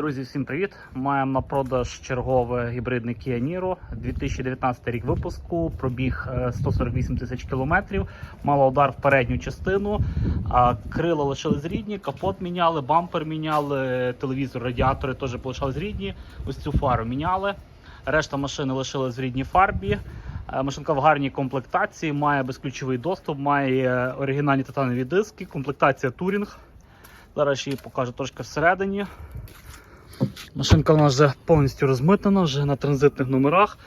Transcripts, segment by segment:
Друзі, всім привіт! Маємо на продаж чергове гібридний Kia Niro. 2019 рік випуску, пробіг е, 148 тисяч кілометрів, мала удар в передню частину, крила лишились рідні, капот міняли, бампер міняли, телевізор, радіатори теж залишились рідні. Ось цю фару міняли. Решта машини лишилась в рідній фарбі. Е, Машинка в гарній комплектації, має безключовий доступ, має оригінальні титанові диски, комплектація Touring. Зараз ще її покажу трошки всередині. Машинка у нас вже повністю розмитана, вже на транзитних номерах.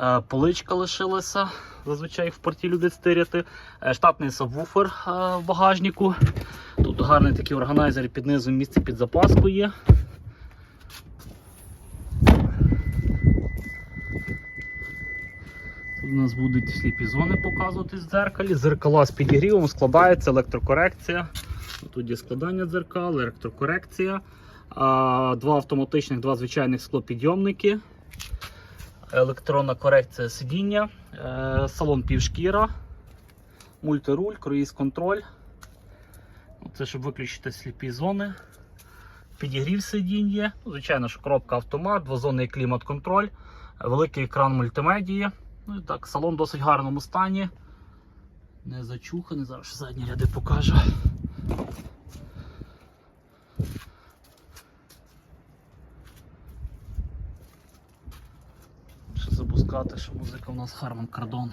Е, Поличка лишилася, зазвичай в порті люблять стиряти. Е, Штатний сабвуфер е, в багажнику. Тут гарний такий органайзер під низом місце під запаску є. Тут у нас будуть сліпі зони показуватись в дзеркалі. Зеркала з підігрівом складається, електрокорекція. Тут є складання дзеркал, електрокорекція. Два автоматичних, два звичайних склопідйомники. Електронна корекція сидіння, е, салон півшкіра, мультируль, круїз-контроль. Це щоб виключити сліпі зони. Підігрів сидінь є. Звичайно, що коробка автомат, двозонний клімат-контроль, великий екран мультимедії. Ну і так, салон в досить гарному стані. Не зачуханий, зараз задні ряди покажу. Запускати, що музика у нас Харман Kardon.